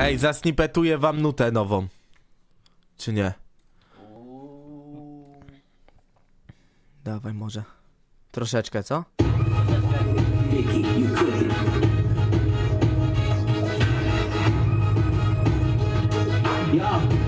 Ej, zasnipetuję wam nutę nową. Czy nie? Dawaj może. Troszeczkę, co? Jo,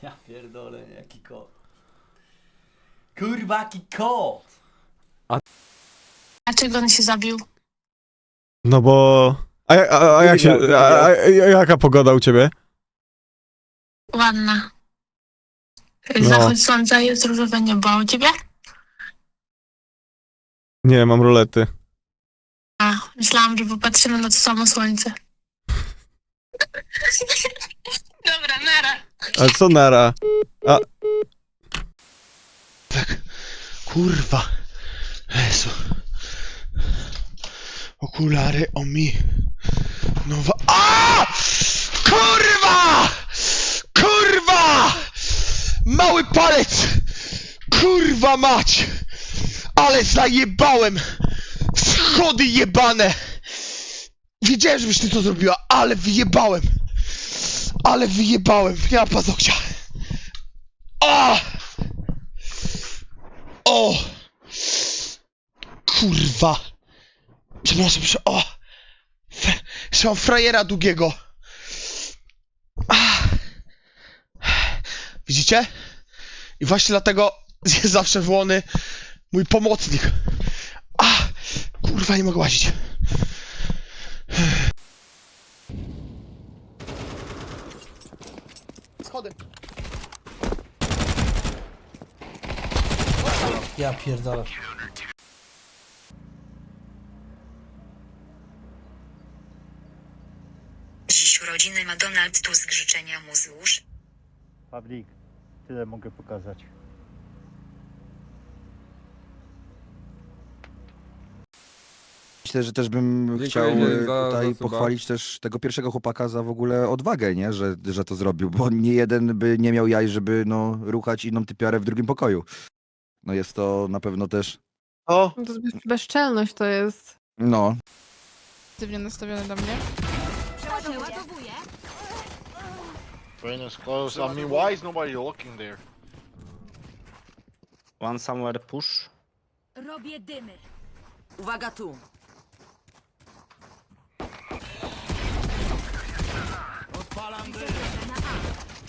Ja pierdolę, jaki kot. Kurwa, jaki kot! Dlaczego on się zabił? No bo... A, a, a, a jak się... A, a, a, jaka pogoda u ciebie? Ładna. No. Zachód słońca jest różowe niebo, a u ciebie? Nie, mam rolety. A, myślałam, że popatrzymy na to samo słońce. Dobra, nara. Ale co nara? A, Kurwa. Jezu. Okulary o mi. Nowa. A! Kurwa! Kurwa! Mały palec! Kurwa mać! Ale zajebałem! Schody jebane! Wiedziałem, żebyś ty to zrobiła, ale wyjebałem! Ale wyjebałem! Ma paznokcia! A! O! Kurwa! Przepraszam, prze... O! Jeszcze mam frajera długiego. Ah. Widzicie? I właśnie dlatego jest zawsze włony mój pomocnik. A! Kurwa, nie mogę łazić. Schody. Ja pierdolę. Dziś urodziny ma Donald Tusk życzenia mu złóż. Pawlik, tyle mogę pokazać. Myślę, że też bym Dziękuję chciał za- e, za tutaj suba. pochwalić też tego pierwszego chłopaka za w ogóle odwagę, nie? Że, że to zrobił, bo nie jeden by nie miał jaj, żeby no, ruchać inną typiarę w drugim pokoju. No jest to na pewno też, O! To jest bez- bezczelność to jest. no, Pozytywnie nastawione do mnie. Brain is close. I mean, why is nobody looking there? One somewhere push. Robię dymy. Uwaga tu.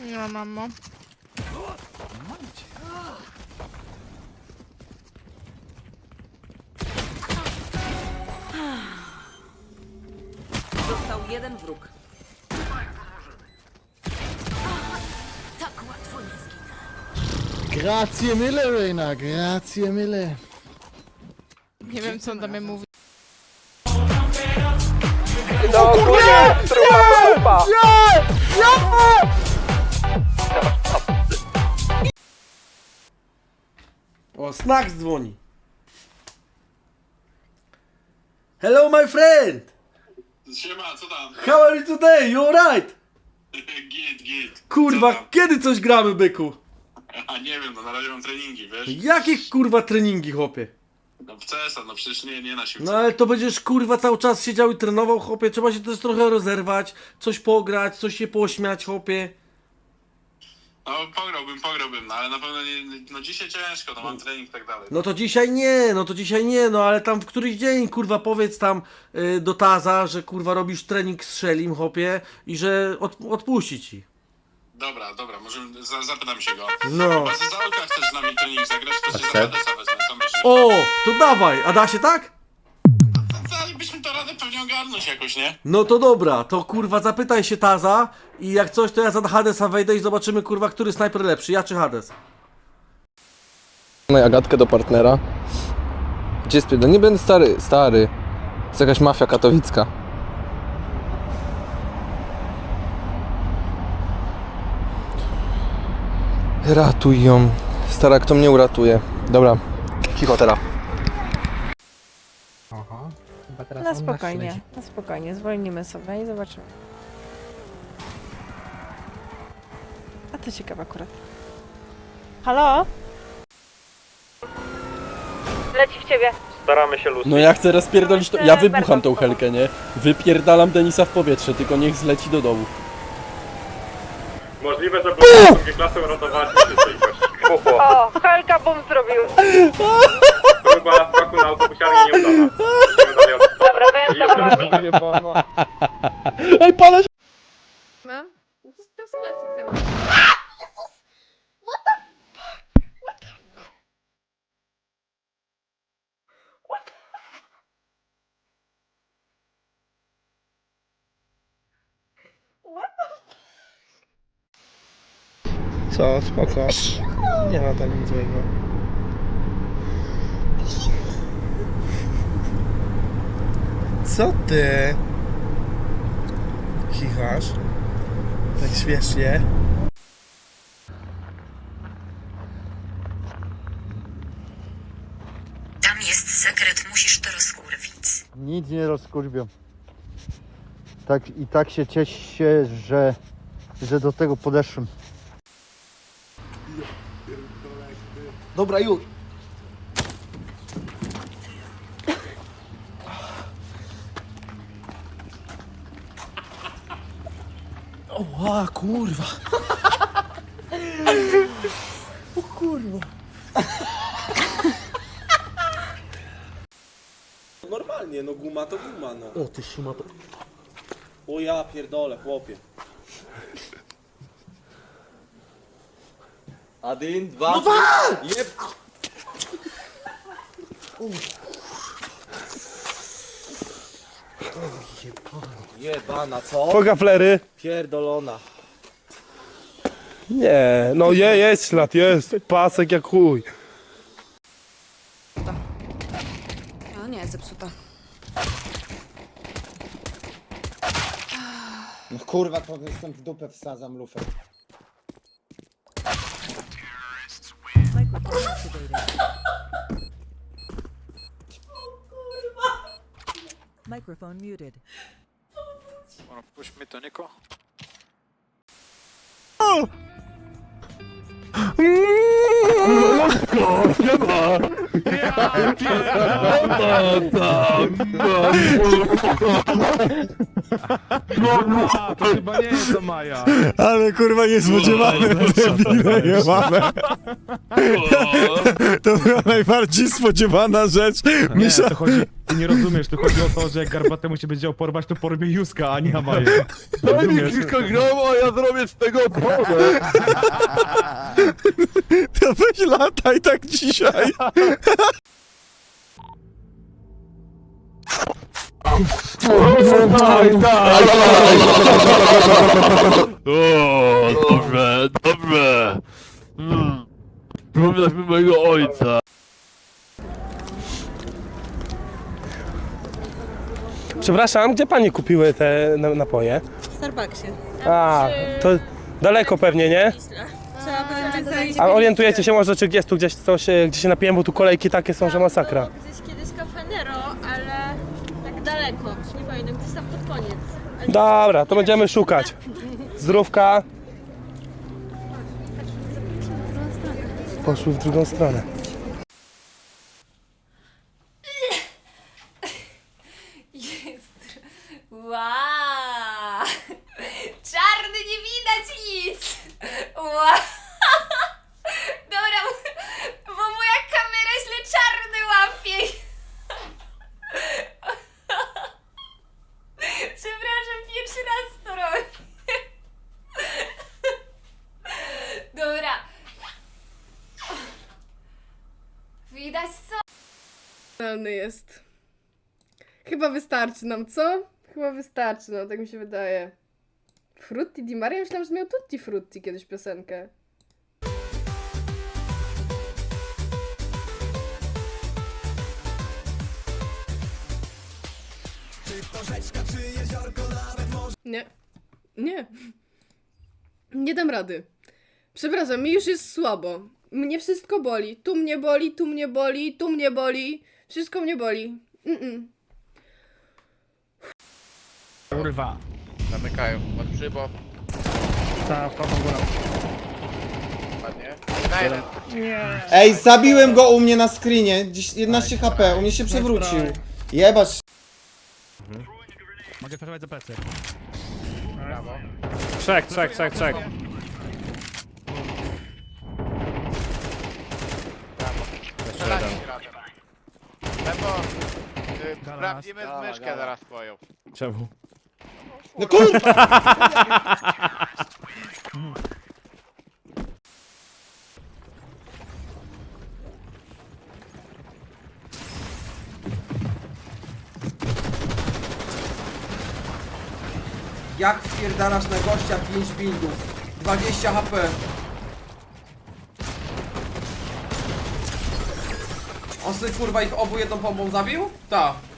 Nie ma mamo. Wróg. Tak łatwo nie zginę. Grazie mille, Reina, grazie mille. Nie wiem co on do mnie mówi. O, Snacks dzwoni. Hello my friend! Siema, co tam? How are you today? You alright? Git, git. Kurwa, tam? kiedy coś gramy, byku? A nie wiem, no na razie mam treningi, wiesz? Jakie kurwa treningi, chłopie? No w CS-a, no przecież nie, nie na siłce. No ale to będziesz kurwa cały czas siedział i trenował, chłopie. Trzeba się też trochę rozerwać, coś pograć, coś się pośmiać, chłopie. No pograłbym, pograłbym, no ale na pewno nie, no dzisiaj ciężko, no mam trening i tak dalej. No to dzisiaj nie, no to dzisiaj nie, no ale tam w któryś dzień, kurwa, powiedz tam y, do Taza, że kurwa robisz trening z Szelim, chłopie, i że od, odpuści ci. Dobra, dobra, może za, zapytam się go. No. Chyba, Olka chcesz z nami trening zagrać, to się za Hadesa wezmę, co myślisz? O, to dawaj, a da się tak? Dalibyśmy to radę pewnie ogarnąć jakoś, nie? No to dobra, to kurwa zapytaj się Taza i jak coś, to ja za Hadesa wejdę i zobaczymy kurwa, który snajper lepszy, ja czy Hades. Mamy Agatkę do partnera. Gdzie jest pierdol? Nie będę stary, stary. To jest jakaś mafia katowicka. Ratuj ją. Stara, kto mnie uratuje? Dobra, cicho teraz. Na spokojnie, na spokojnie, zwolnimy sobie i zobaczymy. A to ciekawe akurat. Halo? Leci w ciebie. Staramy się Lucy. No ja chcę rozpierdolić to. Ja wybucham tą helkę, nie? Wypierdalam Denisa w powietrze, tylko niech zleci do dołu. Możliwe, że było drugie klasę uratowali. O, Helka bum zrobił. Próba skoku na autobusiarni nieudana. Dobra. Ej, palę No. Co, spoko. Nie ma tam nic złego. Co ty? Kichasz? Tak śmiesznie. Tam jest sekret, musisz to rozkurwić. Nic nie rozkurwią. Tak, I tak się cieszę, że, że do tego podeszłem. Dobra, już. Oła, kurwa. Normalnie, no guma to guma, no. O, ty szuma to... O ja pierdolę, chłopie. Adin, dwa. No Jeb... Jebana, co? Pogaflery. Pierdolona. Nie, no je, jest ślad, jest. Pasek jak chuj. No nie, zepsuta. No kurwa, to jestem w dupę wsadzam lufę. Microphone muted. Puśćmy to, Niko. To chyba nie jest to Maja. Ale kurwa niespodziewane, debile jebane. To była najbardziej spodziewana rzecz. Misza... to chodzi, ty nie rozumiesz, to chodzi o to, że jak Garbatemu się będzie porwać, to porwie Juska, a nie Amaję. Rozumiesz? grało, a ja zrobię z tego porę. To weź lataj tak dzisiaj. O, dobrze, dobrze. Mm. Przypominasz mi mojego ojca. Przepraszam, gdzie pani kupiły te na- napoje? W Starbucksie. A, to daleko pewnie, nie? Będzie zajść. A orientujecie się może, czy jest tu gdzieś coś, e, gdzie się napiłem, bo tu kolejki takie są, że masakra. Gdzieś kiedyś Cafenero, ale tak daleko. Nie pamiętam, gdzieś tam pod koniec. Dobra, to będziemy szukać. Zdrówka. Poszły w drugą stronę. Jest. Wow! Czarny nie widać nic! Wow! Dobra, bo moja kamera źle czarny łapie. Przepraszam, pierwszy raz to robię. Dobra. Widać co? jest. Chyba wystarczy nam, co? Chyba wystarczy nam, tak mi się wydaje. Frutti di Mare? Ja myślałam, że miał Tutti Frutti kiedyś piosenkę. Nie. Nie. Nie dam rady. Przepraszam, mi już jest słabo. Mnie wszystko boli. Tu mnie boli, tu mnie boli, tu mnie boli. Wszystko mnie boli. Mm-mm. Kurwa. Zamykają. Od przybo. Ta, wchodzą górą. Ładnie. Ej, zabiłem go u mnie na screenie. Gdzieś 11 HP, u mnie się przewrócił. Jebać. Mogę przeżywać za plecy. Brawo. Trzech, trzech, trzech, trzech. Strzelać razem. Lepo. Sprawdzimy myszkę zaraz twoją. Czemu? No kurwa! Jak wpierdalasz na gościa 5 bindów? 20 HP. On sobie kurwa ich obu jedną bombą zabił? Tak.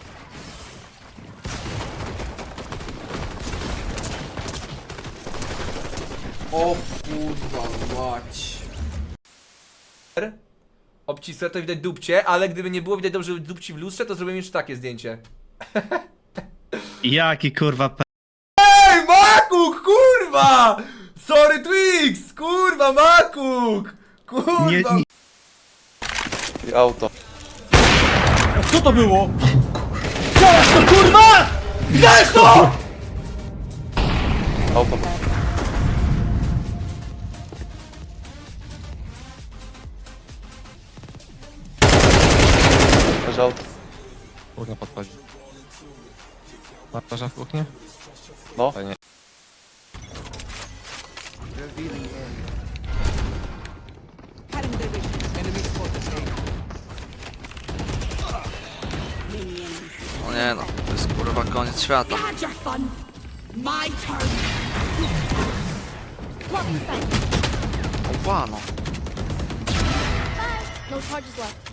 O kurwa mać. Obcisłe to widać dupcie, ale gdyby nie było widać dobrze dupci w lustrze, to zrobiłem jeszcze takie zdjęcie. Jaki kurwa pe... Ej, Makuk, kurwa! Sorry Twix, kurwa, Makuk! Kurwa! Nie, nie. Auto. Co to było? Chciałeś to kurwa! Widziałeś to! Auto. Auto. Kurna podchodzi. Martarza w kuchni? No. Fajnie. O nie no, to jest kurwa koniec świata. Opa no. No charges left.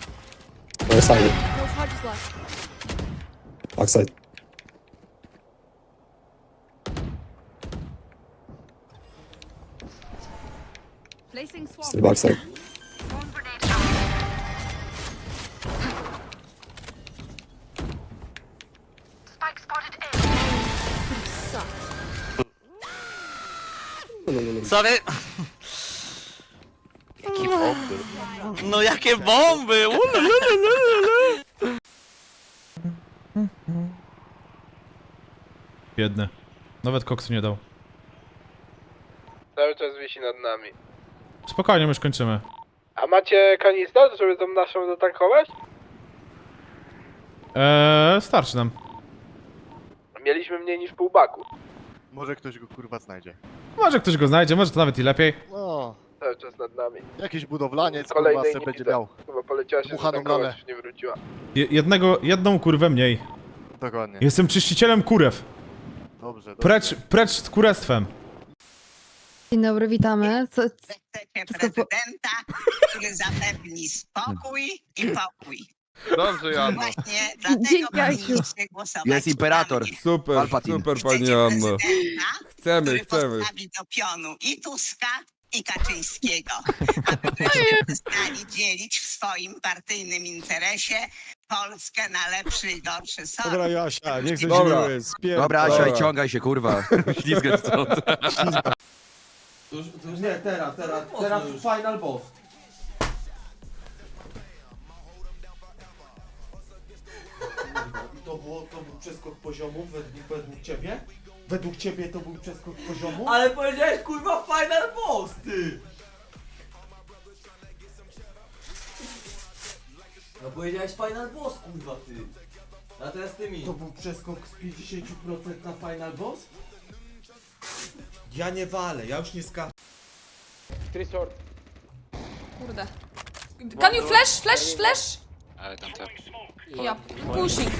To side. No charges left. Backside. Placing swamp. Still backside. Sorry. Jakie bomby. No jakie bomby! Biedny. Nawet koksu nie dał. Cały czas wisi nad nami. Spokojnie, my już kończymy. A macie kanister, żeby tą naszą zatankować? Eee, starczy nam. Mieliśmy mniej niż pół baku. Może ktoś go kurwa znajdzie. Może ktoś go znajdzie, może to nawet i lepiej. No, Cały czas nad nami. jakiś budowlaniec Kolejnej kurwa se nie będzie widzę. miał. Chyba poleciała się Dmuchaną zatankować, lalę. już nie wróciła. Je jednego, jedną kurwę mniej. Dokładnie. Jestem czyścicielem kurew. Dobrze, dobrze. Precz, precz z kurestwem. Dzień dobry, witamy. Co, prezydenta, który zapewni spokój i pokój. Dobrze, Joanna. Właśnie Dzięki, głosować Jest imperator. Super, Palpatine. super Chcecie pani Anno. prezydenta, Chcemy, który chcemy. postawi do pionu i Tuska, i Kaczyńskiego, aby przestali dzielić w swoim partyjnym interesie Polskę na lepszy i gorszy sort. Dobra, Jasia, nie chcę Dobra. się spier... Dobra, Asia, Dobra. i ciągaj się, kurwa. Ślizgaj stąd. To już, to już nie, teraz, teraz, teraz final boss. I to, było, to był przeskok poziomu według, według ciebie? Według ciebie to był przeskok poziomu? Ale powiedziałeś kurwa final boss, ty! No powiedziałeś final boss, kurwa, ty. A teraz ty mi. To był przeskok z 50% na final boss? Ja nie walę, ja już nie skaczę. Trisort. Kurde. Can you flash, flash, flash? Ale tam te... Ja, pushing.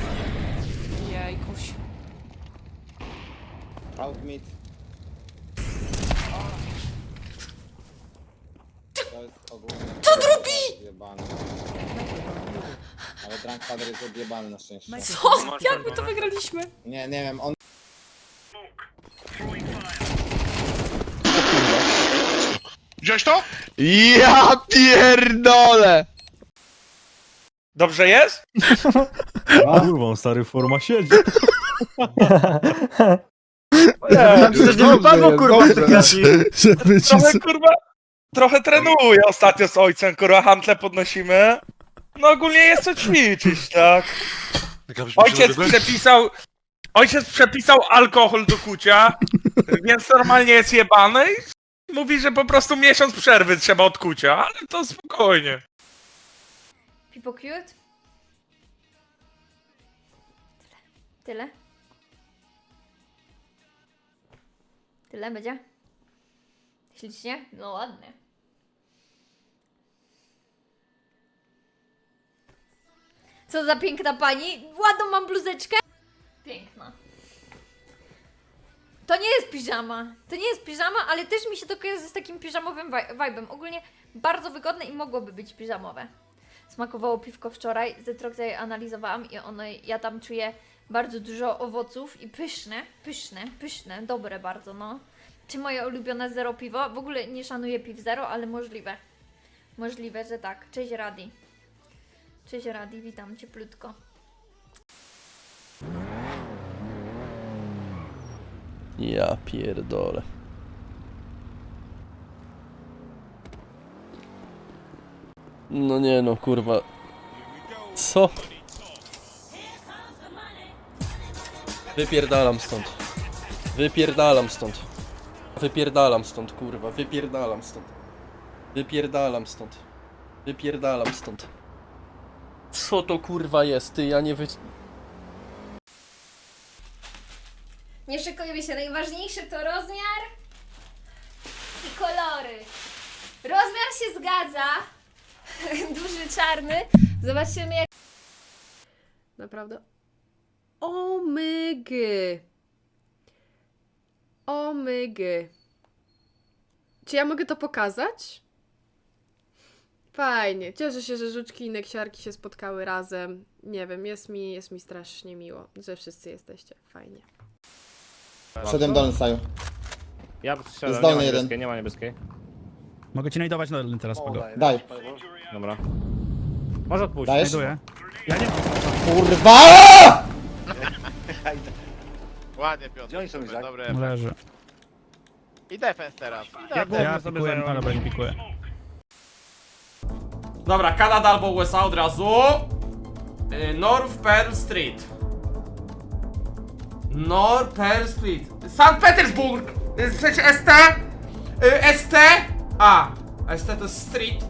Jejkuś. Out mid. To jest ogólnie... Co drugi? Ale Drunk Padre jest odjebany na szczęście. Co? Jak my to wygraliśmy? Nie, nie wiem, on... Wziąłeś to? Ja pierdolę! Dobrze jest? Kurwa, stary forma siedzi. Nie, Przecież nie wypadło, kurwa, sytuacji. Żeby ci... Trochę, kurwa, trochę trenuję ostatnio z ojcem, kurwa, hantle podnosimy. No ogólnie jest co ćwiczyć, tak? Ojciec przepisał, ojciec przepisał alkohol do kucia, więc normalnie jest jebany i mówi, że po prostu miesiąc przerwy trzeba od kucia, ale to spokojnie. Pipo cute? Tyle. Tyle? Tyle będzie? Ślicznie? No ładnie. Co za piękna pani? Ładną mam bluzeczkę? Piękna. To nie jest piżama. To nie jest piżama, ale też mi się to kojarzy z takim piżamowym vibe'em. Ogólnie bardzo wygodne i mogłoby być piżamowe. Smakowało piwko wczoraj, Zetroxa je analizowałam i ono, ja tam czuję bardzo dużo owoców i pyszne, pyszne, pyszne, dobre bardzo, no. Czy moje ulubione zero piwo? W ogóle nie szanuję piw zero, ale możliwe. Możliwe, że tak. Cześć Radi. Cześć Radi, witam cieplutko. Ja pierdolę. No nie no, kurwa. Co? Wypierdalam stąd. Wypierdalam stąd. Wypierdalam stąd, kurwa. Wypierdalam stąd. Wypierdalam stąd. Wypierdalam stąd. Co to kurwa jest? Ty, ja nie wy... Nie szykujmy się, najważniejsze to rozmiar i kolory. Rozmiar się zgadza. Duży czarny. Zobaczymy jak Naprawdę. Omygy. Omygy. Czy ja mogę to pokazać? Fajnie. Cieszę się, że żuczki i neksiarki się spotkały razem. Nie wiem, jest mi, jest mi strasznie miło, że wszyscy jesteście. Fajnie. Przedem dolny staju. Ja Jest dolny jeden. nie ma niebieskiej. Mogę ci najdować dolny teraz, Daj. Dobra. Może odpuścić. Dajesz? Ja nie... Kurwa! Ładnie, Piotr. oni są, Izak? Dobre. Leży. I defense teraz. Ja pikuję, no dobra, nie pikuję. Dobra, Kanada albo USA od razu. Y, North Pearl Street. North Pearl Street. Sankt Petersburg! Y, sensie ST? Y, ST? A. ST to jest street.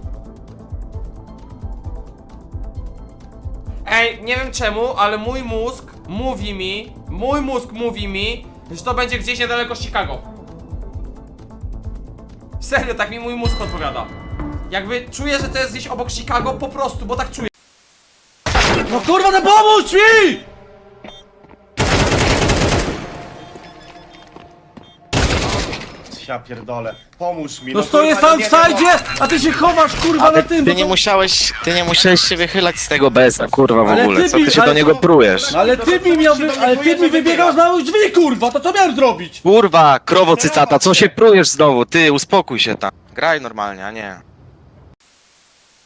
Ej, nie wiem czemu, ale mój mózg mówi mi, mój mózg mówi mi, że to będzie gdzieś niedaleko Chicago. Serio, tak mi mój mózg podpowiada. Jakby czuję, że to jest gdzieś obok Chicago, po prostu, bo tak czuję. No kurwa, no pomóż mi! Ja pierdolę, pomóż mi. No stoję sam w sajdzie, a ty się chowasz kurwa na tym, bo to... musiałeś, ty nie musiałeś się wychylać z tego BS-a, kurwa Ale ty mi- ale to- prujesz? No ale ty mi miał, wy... ale ty mi wybiegał z małych drzwi kurwa, to co miałem zrobić? Kurwa, krowo cycata, co się prujesz znowu? Ty, uspokój się tam. Graj normalnie, a nie.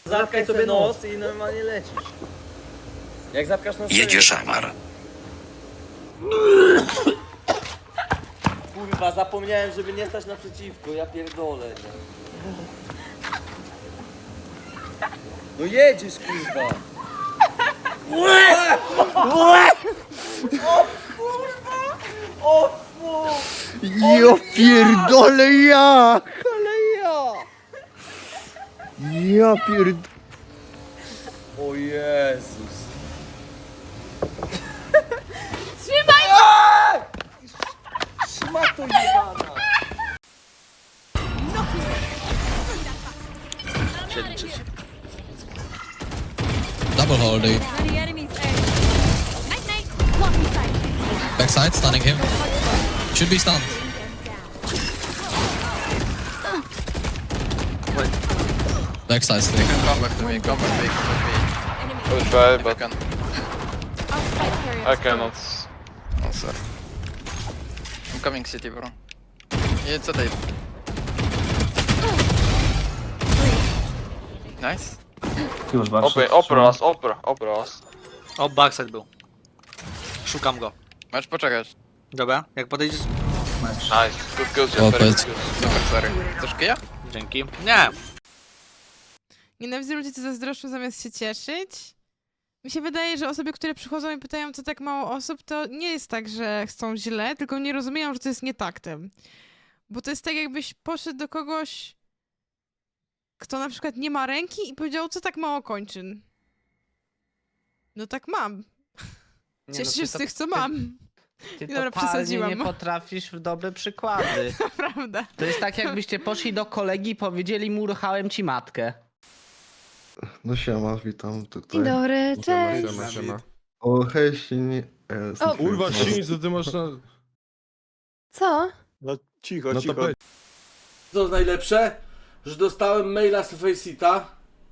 Zatkaj sobie nos i normalnie lecisz. Jak zapkasz nos... Jedziesz Amar. Kurwa, zapomniałem, żeby nie stać naprzeciwko, ja pierdolę. No jedziesz, kurwa. Jo pierdolę ja! Ale ja! Ja pierd... O Jezus. Trzymaj! Szmato jebana. Double holding. Backside, stunning him. Should be stunned. Backside still. Come back to me, come back to me, come back to me. Will try, but can. I cannot. No, sorry. Coming city, bro. It's a date. Nice. Open, opera, opera, opera. O, backside był. Szukam go. Masz poczekać. Dobra, jak podejdziesz... Nice, good very powiedz. good. Super, sorry. Chcesz kija? Dzięki. Nie. Nienawidzę ludzi, co zazdroszczą zamiast się cieszyć. Mi się wydaje, że osoby, które przychodzą i pytają, co tak mało osób, to nie jest tak, że chcą źle, tylko nie rozumieją, że to jest nietaktem. Bo to jest tak, jakbyś poszedł do kogoś, kto na przykład nie ma ręki i powiedział, co tak mało kończyn. No tak mam. Cieszę się z tych, co mam. Ty Dobra, totalnie przesadziłam. nie potrafisz w dobre przykłady. Prawda. To jest tak, jakbyście poszli do kolegi i powiedzieli mu, ruchałem ci matkę. No siema, witam tutaj. Dzień dobry, cześć. O, hej, silni... O, Kurwa, co ty masz na... Co? No cicho, No to cicho. powiedz. Co jest najlepsze? Że dostałem maila z Faceita.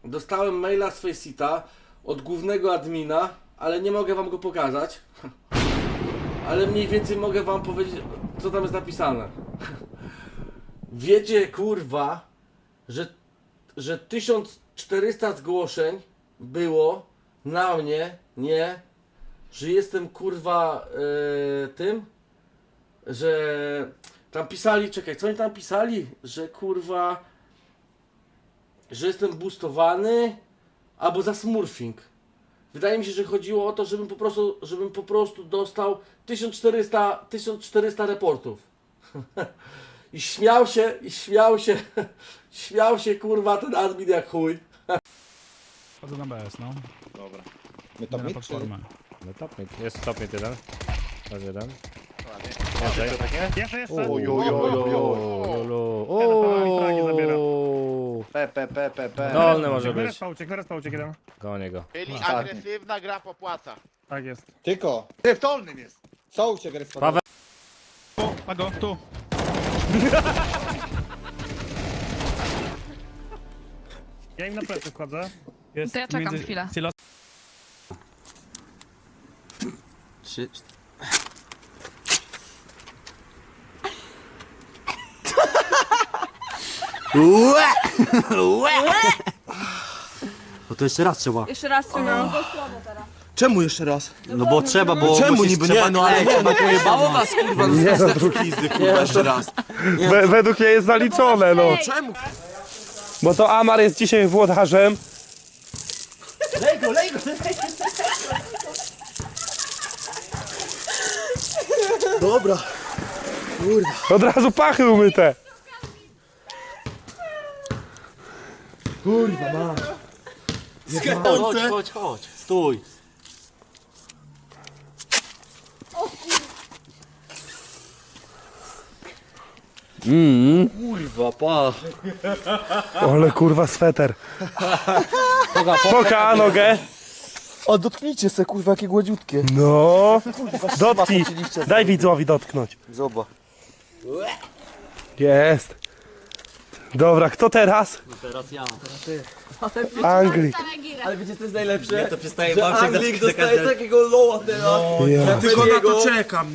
Dostałem maila z Faceita od głównego admina, ale nie mogę wam go pokazać. Ale mniej więcej mogę wam powiedzieć, co tam jest napisane. Wiecie, kurwa, że, że 1400 zgłoszeń było na mnie, nie, że jestem kurwa e, tym, że tam pisali, czekaj, co oni tam pisali? Że kurwa, że jestem boostowany albo za smurfing. Wydaje mi się, że chodziło o to, żebym po prostu, żebym po prostu dostał 1400, 1400 reportów. I śmiał się, i śmiał się, śmiał się kurwa ten admin jak chuj. Chodzę na BS, no. Dobra. My to na platformę. No top mid. Jest top mid jeden. Raz jeden. Jeszcze, jeszcze! P, P, P, P, P. Dolny może być. Respa uciekł, respa uciekł jeden. Gonię go. Czyli agresywna gra popłaca. Tak jest. Tylko. Ty w dolnym jest. Co uciekł Paweł. A go, tu. Ja im na plecy wchodzę. Jest To ja czekam między- chwilę. Silos- No to jeszcze raz trzeba. Jeszcze raz trzeba. Czemu jeszcze raz? No bo trzeba, bo Czemu niby nie? No ale nie, no pojebało was kurwa, no nie, no pizdy, kurwa, jeszcze raz. według mnie jest zaliczone, no. Czemu? Bo to Amar jest dzisiaj włodarzem. Lej go, lej go, lej go. Dobra. Od razu pachy umyte. Kurwa, masz. Chodź, chodź, chodź, stój. Mm. Kurwa, pa. Ale kurwa sweter. Poka nogę. A dotknijcie se, kurwa, jakie gładziutkie. No. Dotknij. Daj widzowi dotknąć. Zobacz. Jest. Dobra, kto teraz? Teraz ja. Anglik. Ale wiecie co jest najlepsze? Ja to przestaje że Anglik dostaje takiego loła teraz. Ja. Tylko na to czekam,